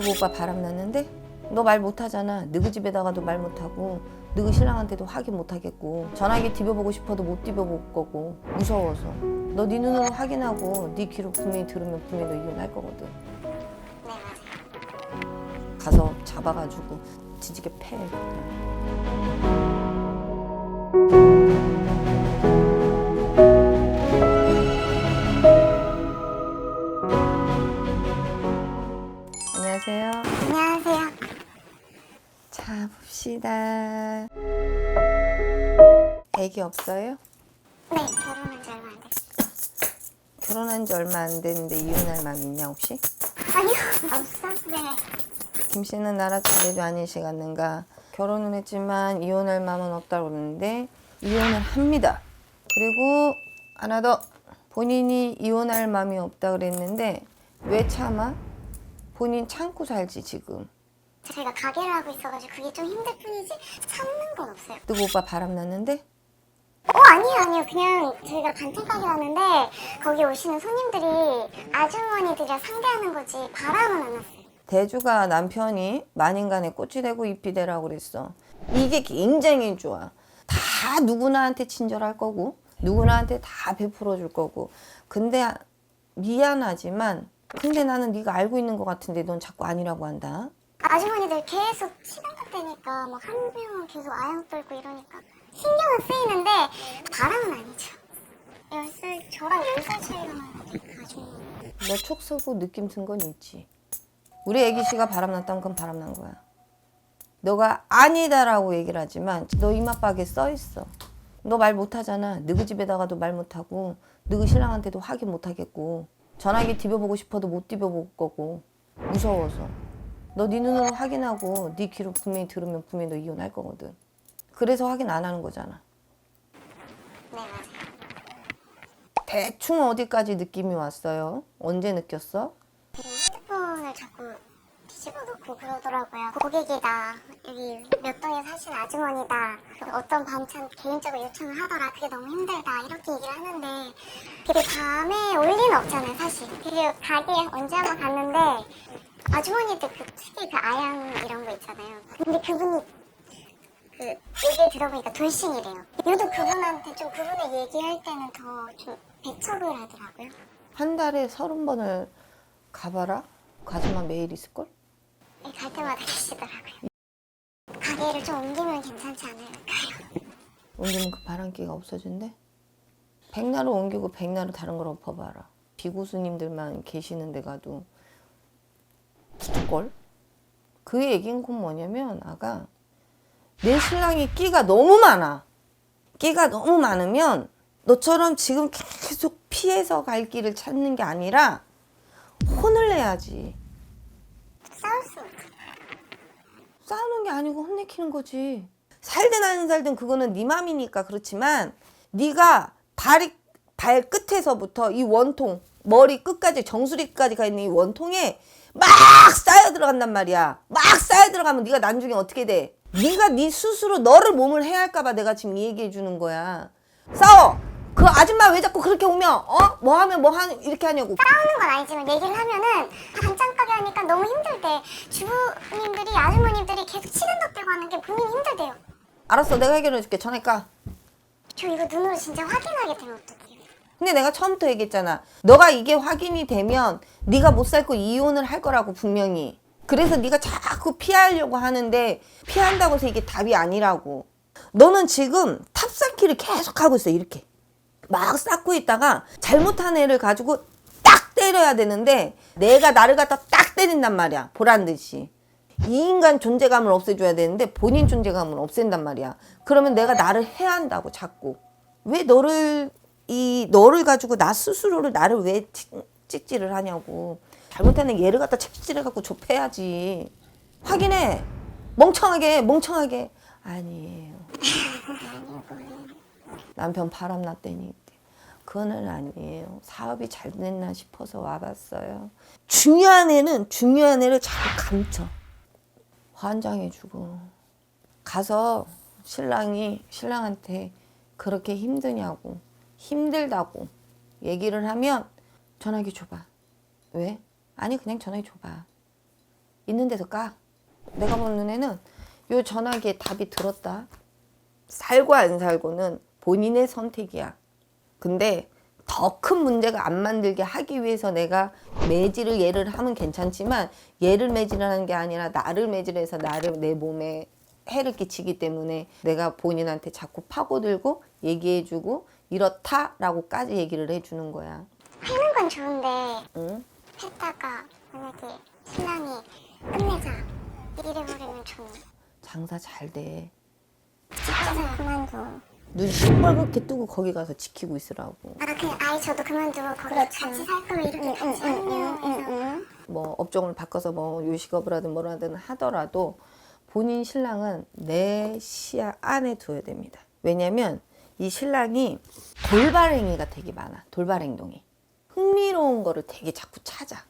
뜨고 오빠 바람 났는데 너 말 못하잖아. 너그 집에다가도 말 못하고 너그 신랑한테도 확인 못하겠고 전화기 뒤벼보고 싶어도 못 뒤벼볼 거고 무서워서 너 네 눈으로 확인하고 네 귀로 분명히 들으면 분명히 너 이혼할 거거든. 가서 잡아가지고 지지게 패. 안녕하세요. 자 봅시다. 애기 없어요? 네 결혼한 지 얼마 안 됐어요. 결혼한 지 얼마 안 됐는데 이혼할 마음 있냐 혹시? 아니요 없어. 네. 김 씨는 나라 차례도 아니시겠는가? 결혼은 했지만 이혼할 마음은 없다고 그러는데 이혼을 합니다. 그리고 하나 더 본인이 이혼할 마음이 없다 그랬는데 왜 참아? 본인 참고 살지 지금. 제가 가게를 하고 있어가지고 그게 좀 힘들 뿐이지 참는 건 없어요. 뜨고 오빠 바람 났는데 어 아니에요 아니에요 그냥 저희가 간식 가게 왔는데 거기 오시는 손님들이 아주머니들이랑 상대하는 거지 바람은 안 났어요. 대주가 남편이 만인간에 꽃이 되고 잎이 되라고 그랬어. 이게 굉장히 좋아. 다 누구나한테 친절할 거고 누구나한테 다 베풀어 줄 거고. 근데 미안하지만 근데 나는 네가 알고 있는 것 같은데 넌 자꾸 아니라고 한다. 아주머니들 계속 시간 같다니까 막한 명은 계속 아양 떨고 이러니까 신경은 쓰이는데 바람은 아니죠. 10살 저랑 10살 차이가 나는데 아주머니 너촉 쓰고 느낌 쓴건 있지. 우리 애기 씨가 바람 났다면 그건 바람 난 거야. 너가 아니다라고 얘기를 하지만 너 이마박에 써 있어. 너 말 못하잖아. 너그 집에다가도 말 못하고 너그 신랑한테도 확인 못하겠고 전화기 뒤벼보고 싶어도 못 뒤벼볼 거고 무서워서 너 네 눈으로 확인하고 네 귀로 분명히 들으면 분명히 너 이혼할 거거든. 그래서 확인 안 하는 거잖아. 네. 대충 어디까지 느낌이 왔어요? 언제 느꼈어? 놓고 그러더라고요. 고객이다. 여기 몇 동에 사시는 아주머니다. 어떤 반찬 개인적으로 요청을 하더라. 그게 너무 힘들다. 이렇게 얘기를 하는데 그게 밤에 올 리는 없잖아요, 사실. 그리고 가게에 언제 한번 갔는데 아주머니들 그 특히 그 아양 이런 거 있잖아요. 근데 그분이 그 얘기를 들어보니까 돌싱이래요. 유독 그분한테 좀 그분의 얘기할 때는 더 좀 배척을 하더라고요. 한 달에 서른 번을 가봐라? 가지만 매일 있을걸? 네, 갈 때마다 계시더라고요. 가게를 좀 옮기면 괜찮지 않을까요? 옮기면 그 바람기가 없어진대? 백나루 옮기고 백나루 다른 걸 엎어봐라. 비구스님들만 계시는 데 가도 붙을걸? 그 얘기는 곧 뭐냐면 아가 내 신랑이 끼가 너무 많아. 끼가 너무 많으면 너처럼 지금 계속 피해서 갈 길을 찾는 게 아니라 혼을 내야지. 싸울 수. 싸우는 게 아니고 혼내키는 거지. 살든 안 살든 그거는 네 맘이니까 그렇지만 네가 발이 발 끝에서부터 이 원통 머리 끝까지 정수리까지 가 있는 이 원통에 막 쌓여 들어간단 말이야. 막 쌓여 들어가면 네가 나중에 어떻게 돼? 네가 네 스스로 너를 몸을 해할까 봐 내가 지금 이 얘기해 주는 거야. 싸워. 그 아줌마 왜 자꾸 그렇게 오면 어? 뭐 하면 뭐 하는 이렇게 하냐고. 싸우는 건 아니지만 얘기를 하면은 반찬 가게 하니까 너무 힘들대. 주부님들이 아주머님들이 계속 시간 덕대고 하는 게 본인이 힘들대요. 알았어. 내가 해결해 줄게. 전화 가. 저 이거 눈으로 진짜 확인하게 되면 어떡해요? 근데 내가 처음부터 얘기했잖아. 너가 이게 확인이 되면 네가 못 살고 이혼을 할 거라고 분명히. 그래서 네가 자꾸 피하려고 하는데 피한다고 해서 이게 답이 아니라고. 너는 지금 탑쌓기를 계속 하고 있어. 이렇게. 막 쌓고 있다가 잘못한 애를 가지고 딱 때려야 되는데 내가 나를 갖다 딱 때린단 말이야. 보란 듯이. 이 인간 존재감을 없애줘야 되는데 본인 존재감을 없앤단 말이야. 그러면 내가 나를 해야 한다고 자꾸. 왜 너를 이 너를 가지고 나 스스로를 나를 왜 찍- 찍지를 하냐고. 잘못하는 얘를 갖다 채찍질해 갖고 좁혀야지. 확인해. 멍청하게 멍청하게 아니에요. 남편 바람 났다니. 그거는 아니에요. 사업이 잘 됐나 싶어서 와봤어요. 중요한 애는 중요한 애를 자꾸 감춰. 환장해주고. 가서 신랑이 신랑한테 그렇게 힘드냐고 힘들다고 얘기를 하면 전화기 줘봐. 왜? 아니 그냥 전화기 줘봐. 있는 데서 까. 내가 보는 눈에는 요 전화기에 답이 들었다. 살고 안 살고는 본인의 선택이야. 근데 더 큰 문제가 안 만들게 하기 위해서 내가 매질을 얘를 하면 괜찮지만 얘를 매질하는 게 아니라 나를 매질해서 나를 내 몸에 해를 끼치기 때문에 내가 본인한테 자꾸 파고들고 얘기해주고 이렇다라고까지 얘기를 해주는 거야. 하는 건 좋은데 응? 했다가 만약에 신랑이 끝내자 이래 버리면 좀 장사 잘 돼. 직장을 그만둬. 눈 시뻘겋게 뜨고 거기 가서 지키고 있으라고. 아 그냥 아예 저도 그만두고 거기 같이 살 거면 이렇게 같이 하면 뭐 업종을 바꿔서 뭐 요식업을 하든 뭘 하든 하더라도 본인 신랑은 내 시야 안에 두어야 됩니다. 왜냐면 이 신랑이 돌발행위가 되게 많아. 돌발 행동이. 흥미로운 거를 되게 자꾸 찾아.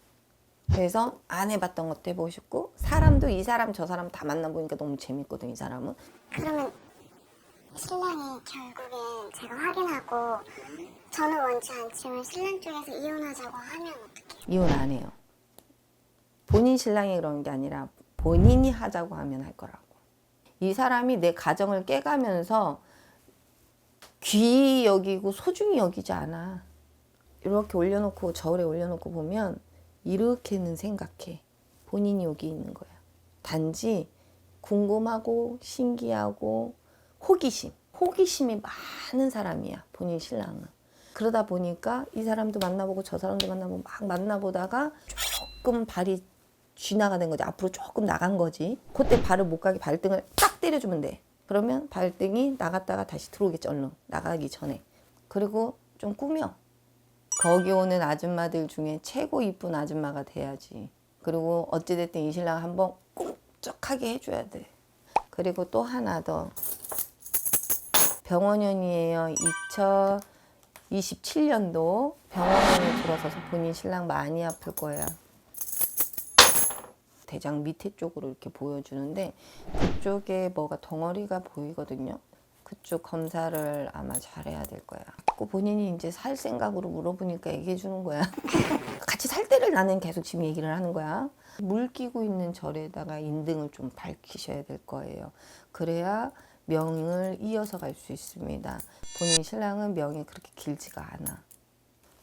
그래서 안 해봤던 것도 해보고 싶고 사람도 이 사람 저 사람 다 만나보니까 너무 재밌거든 이 사람은. 그러면 신랑이 결국엔 제가 확인하고 저는 원치 않지만 신랑 쪽에서 이혼하자고 하면 어떡해요? 이혼 안 해요. 본인 신랑이 그런 게 아니라 본인이 하자고 하면 할 거라고. 이 사람이 내 가정을 깨가면서 귀히 여기고 소중히 여기지 않아. 이렇게 올려놓고 저울에 올려놓고 보면 이렇게는 생각해. 본인이 여기 있는 거야. 단지 궁금하고 신기하고 호기심. 호기심이 많은 사람이야. 본인 신랑은. 그러다 보니까 이 사람도 만나보고 저 사람도 만나보고 막 만나보다가 조금 발이 쥐나가는 거지. 앞으로 조금 나간 거지. 그때 발을 못 가게 발등을 딱 때려주면 돼. 그러면 발등이 나갔다가 다시 들어오겠지, 얼른. 나가기 전에. 그리고 좀 꾸며. 거기 오는 아줌마들 중에 최고 이쁜 아줌마가 돼야지. 그리고 어찌됐든 이 신랑 한번 꼼짝하게 해줘야 돼. 그리고 또 하나 더. 병원연이에요. 2027년도 병원연이 들어서서 본인 신랑 많이 아플 거야. 대장 밑에 쪽으로 이렇게 보여주는데 그쪽에 뭐가 덩어리가 보이거든요. 그쪽 검사를 아마 잘해야 될 거야. 그 본인이 이제 살 생각으로 물어보니까 얘기해 주는 거야. 같이 살 때를 나는 계속 지금 얘기를 하는 거야. 물 끼고 있는 절에다가 인등을 좀 밝히셔야 될 거예요. 그래야 명을 이어서 갈 수 있습니다. 본인 신랑은 명이 그렇게 길지가 않아.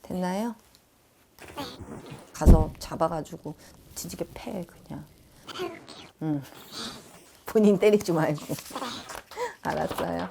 됐나요? 가서 잡아가지고 지지게 패 그냥. 응. 본인 때리지 말고. 알았어요.